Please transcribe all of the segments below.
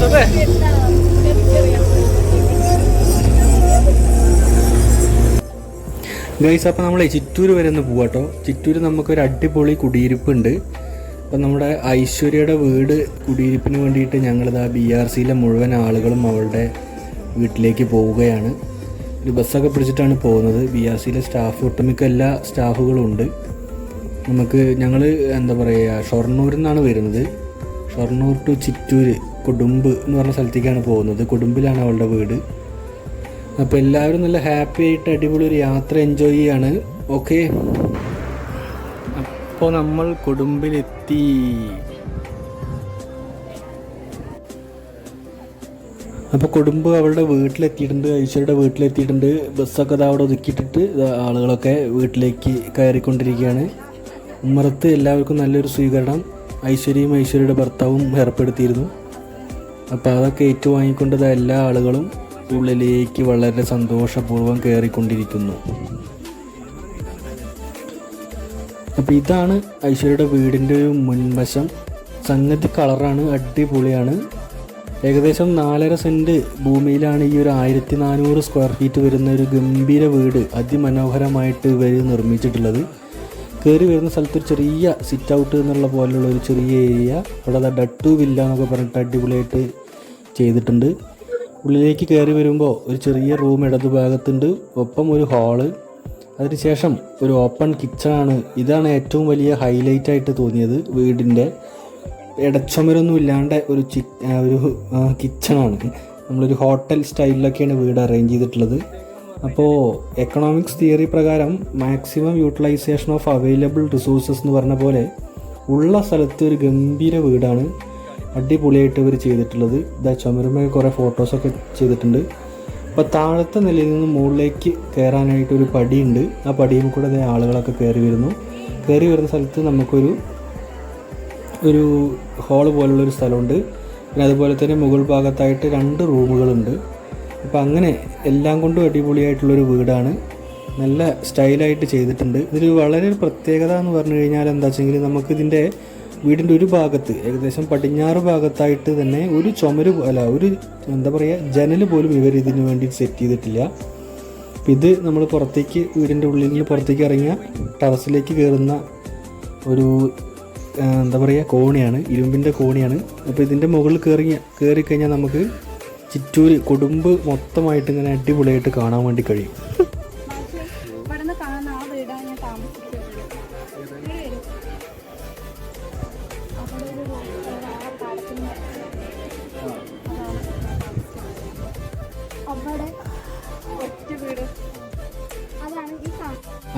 വസത്തെ guys അപ്പോൾ നമ്മൾ ചിറ്റൂർ വരെ ഒന്ന് പോവാട്ടോ ചിറ്റൂർ നമുക്കൊരു അടിപൊളി കുടിയിരിപ്പുണ്ട്. അപ്പം നമ്മുടെ ഐശ്വര്യയുടെ വീട് കുടിയിരിപ്പിന് വേണ്ടിയിട്ട് ഞങ്ങളിതാ ബി ആർ സിയിലെ മുഴുവൻ ആളുകളും അവളുടെ വീട്ടിലേക്ക് പോവുകയാണ്. ഒരു ബസ്സൊക്കെ പിടിച്ചിട്ടാണ് പോകുന്നത്. ബി ആർ സിയിലെ സ്റ്റാഫ് ഒട്ടുമിക്ക എല്ലാ സ്റ്റാഫുകളും ഉണ്ട്. നമുക്ക് ഞങ്ങൾ എന്താ പറയുക ഷൊർണൂരിൽ നിന്നാണ് വരുന്നത്. ഷൊർണൂർ ടു ചിറ്റൂർ കൊടുമ്പ് എന്ന് പറഞ്ഞ സ്ഥലത്തേക്കാണ് പോകുന്നത്. കുടുംബിലാണ് അവളുടെ വീട്. അപ്പോൾ എല്ലാവരും നല്ല ഹാപ്പി ആയിട്ട് അടിപൊളി ഒരു യാത്ര എൻജോയ് ചെയ്യാണ്. ഓക്കെ അപ്പോൾ നമ്മൾ കൊടുമ്പിലെത്തി. അപ്പോൾ കുടുംബം അവളുടെ വീട്ടിലെത്തിയിട്ടുണ്ട് ഐശ്വര്യയുടെ വീട്ടിലെത്തിയിട്ടുണ്ട്. ബസ്സൊക്കെ അത് അവിടെ ഒതുക്കിയിട്ടിട്ട് ആളുകളൊക്കെ വീട്ടിലേക്ക് കയറിക്കൊണ്ടിരിക്കുകയാണ്. ഉമ്മറത്ത് എല്ലാവർക്കും നല്ലൊരു സ്വീകരണം. ഐശ്വര്യയും ഐശ്വര്യയുടെ ഭർത്താവും ഏർപ്പെടുത്തിയിരുന്നു. അപ്പോൾ അതൊക്കെ ഏറ്റുവാങ്ങിക്കൊണ്ടത് എല്ലാ ആളുകളും ഉള്ളിലേക്ക് വളരെ സന്തോഷപൂർവം കയറിക്കൊണ്ടിരിക്കുന്നു അപ്പോൾ ഇതാണ് ഐശ്വര്യയുടെ വീടിന്റെ ഒരു മുൻവശം. സംഗതി കളറാണ് അടിപൊളിയാണ്. ഏകദേശം നാലര സെന്റ് ഭൂമിയിലാണ് ഈ ഒരു ആയിരത്തി നാനൂറ് സ്ക്വയർ ഫീറ്റ് വരുന്ന ഒരു ഗംഭീര വീട് അതിമനോഹരമായിട്ട് ഇവർ നിർമ്മിച്ചിട്ടുള്ളത്. കയറി വരുന്ന സ്ഥലത്ത് ഒരു ചെറിയ സിറ്റ് ഔട്ട് എന്നുള്ള പോലുള്ള ഒരു ചെറിയ ഏരിയ അവിടെ അത് ഡട്ടു വില്ല എന്നൊക്കെ പറഞ്ഞിട്ട് അടിപൊളിയായിട്ട് ചെയ്തിട്ടുണ്ട്. ഉള്ളിലേക്ക് കയറി വരുമ്പോൾ ഒരു ചെറിയ റൂം ഇടതുഭാഗത്തുണ്ട് ഒപ്പം ഒരു ഹാൾ അതിനുശേഷം ഒരു ഓപ്പൺ കിച്ചണാണ് ഇതാണ് ഏറ്റവും വലിയ ഹൈലൈറ്റ് ആയിട്ട് തോന്നിയത് വീടിന്റെ ഇടച്ചുമരൊന്നും ഇല്ലാണ്ട് ഒരു ചി ഒരു കിച്ചണാണ് നമ്മളൊരു ഹോട്ടൽ സ്റ്റൈലിലൊക്കെയാണ് വീട് അറേഞ്ച് ചെയ്തിട്ടുള്ളത്. അപ്പോൾ എക്കണോമിക്സ് തിയറി പ്രകാരം maximum utilisation of available resources എന്ന് പറഞ്ഞ പോലെ ഉള്ള സ്ഥലത്ത് ഒരു ഗംഭീര വീടാണ് അടിപൊളിയായിട്ട് ഇവർ ചെയ്തിട്ടുള്ളത്. ഇതാ ചുമരുമായി കുറേ ഫോട്ടോസൊക്കെ ചെയ്തിട്ടുണ്ട്. അപ്പോൾ താഴത്തെ നിലയിൽ നിന്ന് മുകളിലേക്ക് കയറാനായിട്ട് ഒരു പടിയുണ്ട്. ആ പടിയിൽ കൂടെ അതേ ആളുകളൊക്കെ കയറി വരുന്നു. കയറി വരുന്ന സ്ഥലത്ത് നമുക്കൊരു ഒരു ഹോൾ പോലുള്ളൊരു സ്ഥലമുണ്ട്. പിന്നെ അതുപോലെ തന്നെ മുകൾ ഭാഗത്തായിട്ട് രണ്ട് റൂമുകളുണ്ട്. അപ്പോൾ അങ്ങനെ എല്ലാം കൊണ്ടും അടിപൊളിയായിട്ടുള്ളൊരു വീടാണ്. നല്ല സ്റ്റൈലായിട്ട് ചെയ്തിട്ടുണ്ട്. ഇതിൽ വളരെ പ്രത്യേകത എന്ന് പറഞ്ഞു കഴിഞ്ഞാൽ എന്താ വെച്ചെങ്കിൽ നമുക്കിതിന്റെ വീടിന്റെ ഒരു ഭാഗത്ത് ഏകദേശം പടിഞ്ഞാറ് ഭാഗത്തായിട്ട് തന്നെ ഒരു ചുമര് അല്ല ഒരു എന്താ പറയുക ജനൽ പോലും ഇവർ ഇതിന് വേണ്ടി സെറ്റ് ചെയ്തിട്ടില്ല. അപ്പം ഇത് നമ്മൾ പുറത്തേക്ക് വീടിന്റെ ഉള്ളിൽ നിന്ന് പുറത്തേക്ക് ഇറങ്ങിയ ടെറസിലേക്ക് കയറുന്ന ഒരു എന്താ പറയുക കോണിയാണ് ഇരുമ്പിന്റെ കോണിയാണ്. അപ്പോൾ ഇതിന്റെ മുകളിൽ കയറി കയറി കഴിഞ്ഞാൽ നമുക്ക് ചിറ്റൂര് കുടുംബ് മൊത്തമായിട്ട് ഇങ്ങനെ അടിപൊളിയായിട്ട് കാണാൻ വേണ്ടി കഴിയും.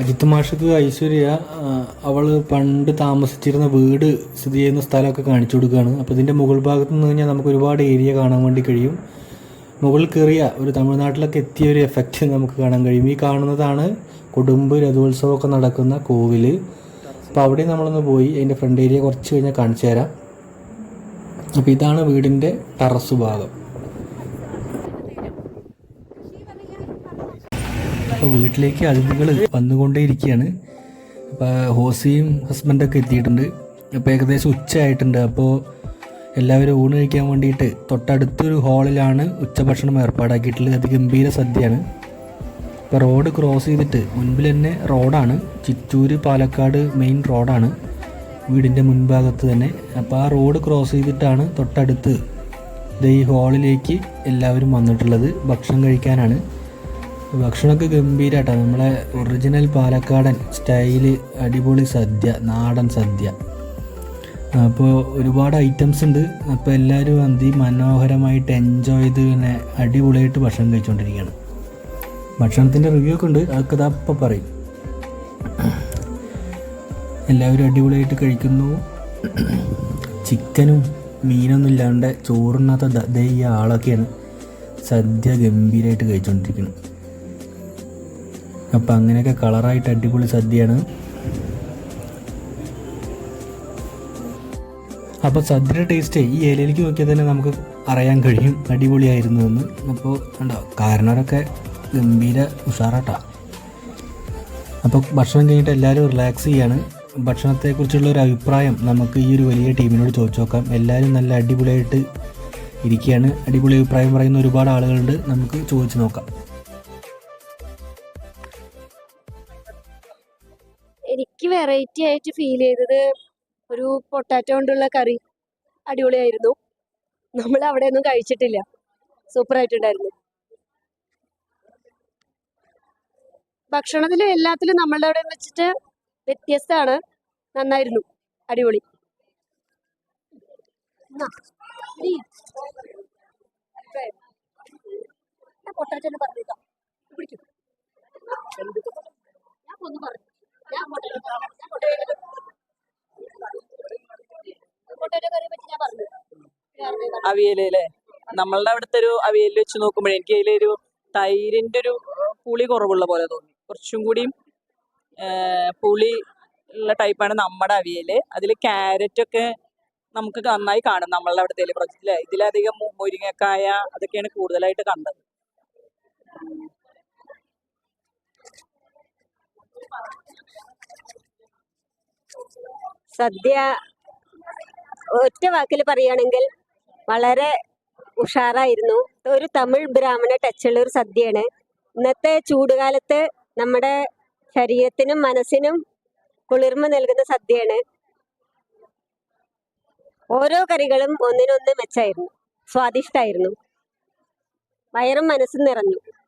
അജിത് മാഷക്ക് ഐശ്വര്യ അവൾ പണ്ട് താമസിച്ചിരുന്ന വീട് സ്ഥിതി ചെയ്യുന്ന സ്ഥലമൊക്കെ കാണിച്ചു കൊടുക്കുകയാണ്. അപ്പോൾ ഇതിന്റെ മുകൾ ഭാഗത്ത് നിന്ന് കഴിഞ്ഞാൽ നമുക്ക് ഒരുപാട് ഏരിയ കാണാൻ വേണ്ടി കഴിയും. മുകളിൽ കയറിയ ഒരു തമിഴ്നാട്ടിലൊക്കെ എത്തിയ ഒരു എഫക്റ്റ് നമുക്ക് കാണാൻ കഴിയും. ഈ കാണുന്നതാണ് കൊടുമ്പ് രഥോത്സവമൊക്കെ നടക്കുന്ന കോവിൽ അപ്പോൾ അവിടെ നമ്മളൊന്ന് പോയി അതിന്റെ ഫ്രണ്ട് ഏരിയ കുറച്ച് കഴിഞ്ഞാൽ കാണിച്ചു തരാം. അപ്പോൾ ഇതാണ് വീടിന്റെ ടെറസ് ഭാഗം. അപ്പോൾ വീട്ടിലേക്ക് അതിഥികൾ വന്നുകൊണ്ടേയിരിക്കുകയാണ്. അപ്പോൾ ഹോസിയും ഹസ്ബൻഡൊക്കെ എത്തിയിട്ടുണ്ട്. അപ്പോൾ ഏകദേശം ഉച്ചയായിട്ടുണ്ട്. അപ്പോൾ എല്ലാവരും ഊണ് കഴിക്കാൻ വേണ്ടിയിട്ട് തൊട്ടടുത്തൊരു ഹാളിലാണ് ഉച്ചഭക്ഷണം ഏർപ്പാടാക്കിയിട്ടുള്ളത്. അത് ഗംഭീര സദ്യയാണ്. ഇപ്പോൾ റോഡ് ക്രോസ് ചെയ്തിട്ട് മുൻപിൽ തന്നെ റോഡാണ്. ചിറ്റൂര് പാലക്കാട് മെയിൻ റോഡാണ്. വീടിന്റെ മുൻഭാഗത്ത് തന്നെ. അപ്പോൾ ആ റോഡ് ക്രോസ് ചെയ്തിട്ടാണ് തൊട്ടടുത്ത് ഈ ഹാളിലേക്ക് എല്ലാവരും വന്നിട്ടുള്ളത് ഭക്ഷണം കഴിക്കാനാണ്. ഭക്ഷണമൊക്കെ ഗംഭീരമായിട്ടാണ് നമ്മളെ ഒറിജിനൽ പാലക്കാടൻ സ്റ്റൈൽ അടിപൊളി സദ്യ നാടൻ സദ്യ. അപ്പോൾ ഒരുപാട് ഐറ്റംസ് ഉണ്ട്. അപ്പോൾ എല്ലാവരും അതിമനോഹരമായിട്ട് എൻജോയ് ചെയ്ത് പിന്നെ അടിപൊളിയായിട്ട് ഭക്ഷണം കഴിച്ചുകൊണ്ടിരിക്കുകയാണ് ഭക്ഷണത്തിന്റെ റിവ്യൂ ഒക്കെ ഉണ്ട്. അതൊക്കെ ഇതാ അപ്പം പറയും. എല്ലാവരും അടിപൊളിയായിട്ട് കഴിക്കുന്നു. ചിക്കനും മീനൊന്നും ഇല്ലാണ്ട് ചോറിനകത്ത് ദയ്യ ആളൊക്കെയാണ് സദ്യ ഗംഭീരമായിട്ട് കഴിച്ചുകൊണ്ടിരിക്കുന്നത് അപ്പം അങ്ങനെയൊക്കെ കളറായിട്ട് അടിപൊളി സദ്യയാണ്. അപ്പോൾ സദ്യയുടെ ടേസ്റ്റ് ഈ ഇലയിലേക്ക് നോക്കിയാൽ തന്നെ നമുക്ക് അറിയാൻ കഴിയും. അടിപൊളിയായിരുന്നു എന്ന് അപ്പോൾ ഉണ്ടോ കാരണവരൊക്കെ ഗംഭീര ഉഷാറാട്ടാ. അപ്പോൾ ഭക്ഷണം കഴിഞ്ഞിട്ട് എല്ലാവരും റിലാക്സ് ചെയ്യാണ്. ഭക്ഷണത്തെക്കുറിച്ചുള്ള ഒരു അഭിപ്രായം നമുക്ക് ഈ ഒരു വലിയ ടീമിനോട് ചോദിച്ചു നോക്കാം. എല്ലാവരും നല്ല അടിപൊളിയായിട്ട് ഇരിക്കുകയാണ്. അടിപൊളി അഭിപ്രായം പറയുന്ന ഒരുപാട് ആളുകളുണ്ട്. നമുക്ക് ചോദിച്ചു നോക്കാം. എനിക്ക് വെറൈറ്റി ആയിട്ട് ഫീൽ ചെയ്തത് ഒരു പൊട്ടാറ്റോ കൊണ്ടുള്ള കറി അടിപൊളിയായിരുന്നു. നമ്മൾ അവിടെ ഒന്നും കഴിച്ചിട്ടില്ല. സൂപ്പർ ആയിട്ടുണ്ടായിരുന്നു ഭക്ഷണത്തിലും എല്ലാത്തിലും നമ്മളുടെ അവിടെ വെച്ചിട്ട് വ്യത്യസ്തമാണ്. നന്നായിരുന്നു. അടിപൊളി. പറഞ്ഞേക്കാം. പിടിക്കും ഞാൻ പറഞ്ഞു. ഞാൻ ഞാൻ കറിയെ പറ്റി ഞാൻ പറഞ്ഞു അവിയൽ അല്ലേ നമ്മളുടെ അവിടുത്തെ ഒരു അവിയൽ വെച്ച് നോക്കുമ്പോഴേ എനിക്ക് അതിലൊരു തൈരിന്റെ ഒരു പുളി കുറവുള്ള പോലെ തോന്നി. കുറച്ചും കൂടിയും പുളി ഉള്ള ടൈപ്പാണ് നമ്മുടെ അവിയൽ. അതിൽ ക്യാരറ്റ് ഒക്കെ നമുക്ക് നന്നായി കാണും നമ്മളുടെ അവിടുത്തെ പ്രൊജക്റ്റിൽ ഇതിലധികം മുരിങ്ങക്കായ അതൊക്കെയാണ് കൂടുതലായിട്ട് കണ്ടത്. സദ്യ ഒറ്റ വാക്കിൽ പറയുകയാണെങ്കിൽ വളരെ ഉഷാറായിരുന്നു. ഒരു തമിഴ് ബ്രാഹ്മണ ടച്ചുള്ള ഒരു സദ്യയാണ്. ഇന്നത്തെ ചൂടുകാലത്ത് നമ്മുടെ ശരീരത്തിനും മനസ്സിനും കുളിർമ നൽകുന്ന സദ്യയാണ്. ഓരോ കറികളും ഒന്നിനൊന്ന് മെച്ചായിരുന്നു. സ്വാദിഷ്ടായിരുന്നു. വയറും മനസ്സും നിറഞ്ഞു.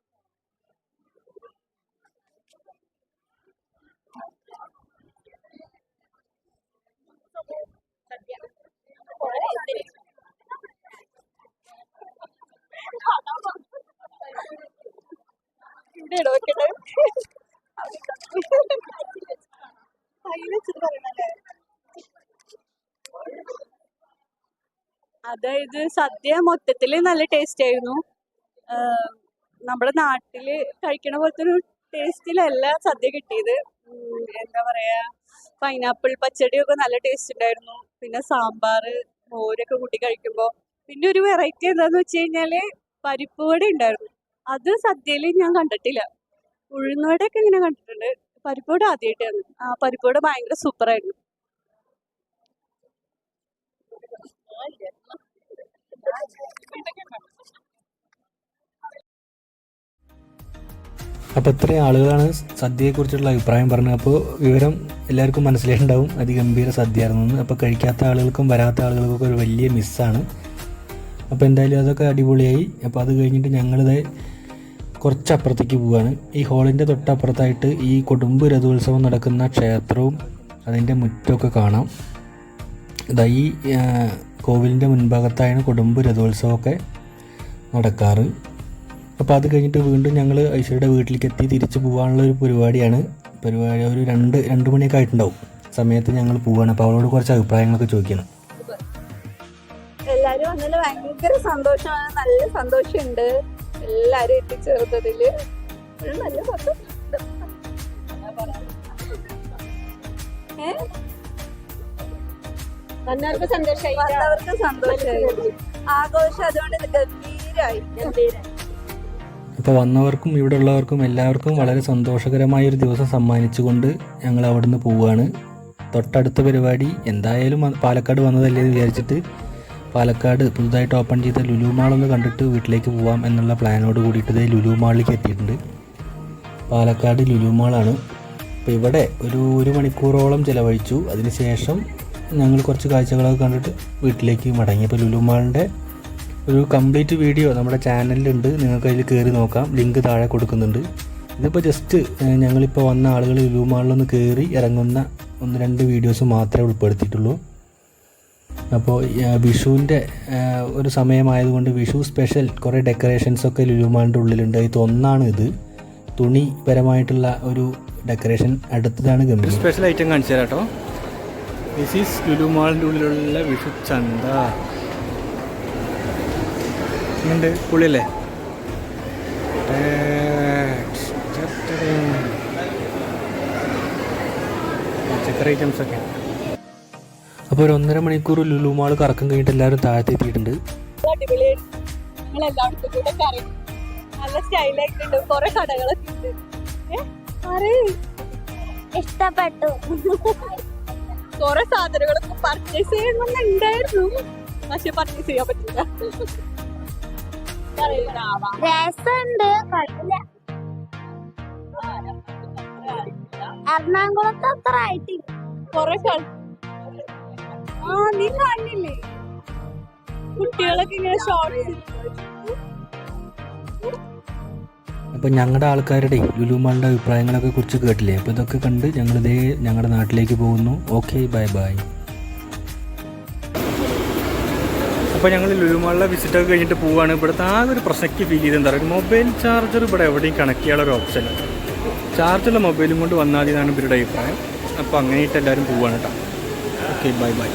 അതായത് സദ്യ മൊത്തത്തിൽ നല്ല ടേസ്റ്റ് ആയിരുന്നു. നമ്മുടെ നാട്ടിൽ കഴിക്കണ പോലത്തെ ഒരു ടേസ്റ്റിലല്ല സദ്യ കിട്ടിയത്. എന്താ പറയാ പൈനാപ്പിൾ പച്ചടിയൊക്കെ നല്ല ടേസ്റ്റ് ഉണ്ടായിരുന്നു. പിന്നെ സാമ്പാർ മോരൊക്കെ കൂട്ടി കഴിക്കുമ്പോൾ പിന്നെ ഒരു വെറൈറ്റി എന്താന്ന് വെച്ച് കഴിഞ്ഞാൽ പരിപ്പ് വട ഉണ്ടായിരുന്നു. അത് സദ്യയിൽ ഞാൻ കണ്ടിട്ടില്ല. ഉഴുന്നുവടയൊക്കെ ഇങ്ങനെ കണ്ടിട്ടുണ്ട്. പരിപ്പോട് ആദ്യമായിട്ടാണ് ആ പരിപ്പോട് ഭയങ്കര സൂപ്പർ ആയിരുന്നു അപ്പോൾ ഇത്രയും ആളുകളാണ് സദ്യയെക്കുറിച്ചുള്ള അഭിപ്രായം പറഞ്ഞത്. അപ്പോൾ വിവരം എല്ലാവർക്കും മനസ്സിലായിട്ടുണ്ടാവും. അതിഗംഭീര സദ്യയായിരുന്നു. അപ്പോൾ കഴിക്കാത്ത ആളുകൾക്കും വരാത്ത ആളുകൾക്കൊക്കെ ഒരു വലിയ മിസ്സാണ് അപ്പോൾ എന്തായാലും അതൊക്കെ അടിപൊളിയായി. അപ്പോൾ അത് കഴിഞ്ഞിട്ട് ഞങ്ങളിത് കുറച്ചപ്പുറത്തേക്ക് പോവുകയാണ് ഈ ഹോളിന്റെ തൊട്ടപ്പുറത്തായിട്ട് ഈ കൊടുമ്പ് രഥോത്സവം നടക്കുന്ന ക്ഷേത്രവും അതിന്റെ മുറ്റമൊക്കെ കാണാം. ഇതാ ഈ കോവിലിന്റെ മുൻഭാഗത്തായാണ് കൊടുമ്പ് രഥോത്സവമൊക്കെ നടക്കാറ്. അപ്പോൾ അത് കഴിഞ്ഞിട്ട് വീണ്ടും ഞങ്ങൾ ഐശ്വര്യയുടെ വീട്ടിലേക്ക് എത്തി തിരിച്ചു പോകാനുള്ള ഒരു പരിപാടിയാണ്. പരിപാടി ഒരു രണ്ട് രണ്ട് മണിയൊക്കെ ആയിട്ടുണ്ടാവും. സമയത്ത് ഞങ്ങൾ പോവുകയാണ് അപ്പോൾ അവളോട് കുറച്ച് അഭിപ്രായങ്ങളൊക്കെ ചോദിക്കണം. വന്നതിൽ ഭയങ്കര സന്തോഷമാണ്. നല്ല സന്തോഷമുണ്ട്. എല്ലാരും എത്തിച്ചേർത്തതിൽ. നല്ല സന്തോഷമുണ്ട് ഏ? വന്നവർക്ക് സന്തോഷമായി വന്നവർക്ക് സന്തോഷമായി ആഘോഷം അതുകൊണ്ട് ഗംഭീരമായി അപ്പോൾ വന്നവർക്കും ഇവിടെ ഉള്ളവർക്കും എല്ലാവർക്കും വളരെ സന്തോഷകരമായ ഒരു ദിവസം സമ്മാനിച്ചുകൊണ്ട് ഞങ്ങൾ അവിടുന്ന് പോവുകയാണ് തൊട്ടടുത്ത പരിപാടി എന്തായാലും പാലക്കാട് വന്നതല്ലേ എന്ന് വിചാരിച്ചിട്ട് പാലക്കാട് പുതുതായിട്ട് ഓപ്പൺ ചെയ്ത ലുലു മാൾ ഒന്ന് കണ്ടിട്ട് വീട്ടിലേക്ക് പോവാം എന്നുള്ള പ്ലാനോട് കൂടിയിട്ട് ഇതേ ലുലു മാളിലേക്ക് എത്തിയിട്ടുണ്ട്. പാലക്കാട് ലുലു മാളാണ്. അപ്പോൾ ഇവിടെ ഒരു ഒരു മണിക്കൂറോളം ചിലവഴിച്ചു. അതിനുശേഷം ഞങ്ങൾ കുറച്ച് കാഴ്ചകളൊക്കെ കണ്ടിട്ട് വീട്ടിലേക്ക് മടങ്ങി. അപ്പോൾ ലുലു മാളിന്റെ ഒരു കംപ്ലീറ്റ് വീഡിയോ നമ്മുടെ ചാനലിലുണ്ട്. നിങ്ങൾക്ക് അതിൽ കയറി നോക്കാം. ലിങ്ക് താഴെ കൊടുക്കുന്നുണ്ട്. ഇതിപ്പോൾ ജസ്റ്റ് ഞങ്ങളിപ്പോൾ വന്ന ആളുകൾ ലുലു മാളിലൊന്ന് കയറി ഇറങ്ങുന്ന ഒന്ന് രണ്ട് വീഡിയോസ് മാത്രമേ ഉൾപ്പെടുത്തിയിട്ടുള്ളൂ. അപ്പോൾ വിഷുവിന്റെ ഒരു സമയമായതുകൊണ്ട് വിഷു സ്പെഷ്യൽ കുറേ ഡെക്കറേഷൻസ് ഒക്കെ ലുലു മാളിന്റെ ഉള്ളിലുണ്ട് ഇത് ഒന്നാണ് ഇത് തുണിപരമായിട്ടുള്ള ഒരു ഡെക്കറേഷൻ അടുത്തതാണ് ഗംഭീർ സ്പെഷ്യൽ ഐറ്റം കാണിച്ചു തരാം കേട്ടോ ദിസ് ഈസ് ലുലു ഉള്ളിലുള്ള വിഷു ചന്ത ഉണ്ട് പുള്ളിയല്ലേ പച്ചക്കറി ഐറ്റംസ് ഒക്കെ അപ്പോൾ ഒരു ഒന്നര മണിക്കൂർ ലുലു മാൾ കറക്കം കഴിഞ്ഞിട്ട് എല്ലാവരും താഴത്തെ എത്തിയിട്ടുണ്ട് നല്ല സ്റ്റൈലായിട്ടുണ്ട്. കുറെ കടകളൊക്കെ. ഇഷ്ടപ്പെട്ടു. കുറെ സാധനങ്ങളൊക്കെ പർച്ചേസ് ചെയ്യണമെന്നുണ്ടായിരുന്നു. പക്ഷെ പർച്ചേസ് ചെയ്യാൻ പറ്റില്ല. രസമുണ്ട്. കുഴപ്പമില്ല. എറണാകുളത്ത് അത്ര ആയിട്ടില്ല. കൊറേ ആ നീ കാണില്ലേ കുട്ടികളൊക്കെ ഇങ്ങനെ ഷോർട്സ് അപ്പോൾ ഞങ്ങളുടെ ആൾക്കാരുടെ ലുലുമാളുടെ അഭിപ്രായങ്ങളൊക്കെ കുറിച്ച് കേട്ടില്ലേ? അപ്പോൾ ഇതൊക്കെ കണ്ട് ഞങ്ങൾ ഇതേ ഞങ്ങളുടെ നാട്ടിലേക്ക് പോകുന്നു. Okay bye bye. അപ്പോൾ ഞങ്ങൾ ലുലുമാളിലെ വിസിറ്റ് ഒക്കെ കഴിഞ്ഞിട്ട് പോവാണ്. ഇവിടുത്തെ ആകെ ഒരു പ്രസക്തി ഫീൽ ചെയ്ത് എന്താ പറയുക മൊബൈൽ ചാർജർ ഇവിടെ എവിടെയും കണക്ട് ചെയ്യാനുള്ള ഒരു ഓപ്ഷൻ ചാർജുള്ള മൊബൈലും കൊണ്ട് വന്നാൽ മതി എന്നാണ് ഇവരുടെ അഭിപ്രായം. അപ്പോൾ അങ്ങനെയിട്ട് എല്ലാവരും പോവാണ് കേട്ടോ ഓക്കെ ബൈ ബൈ.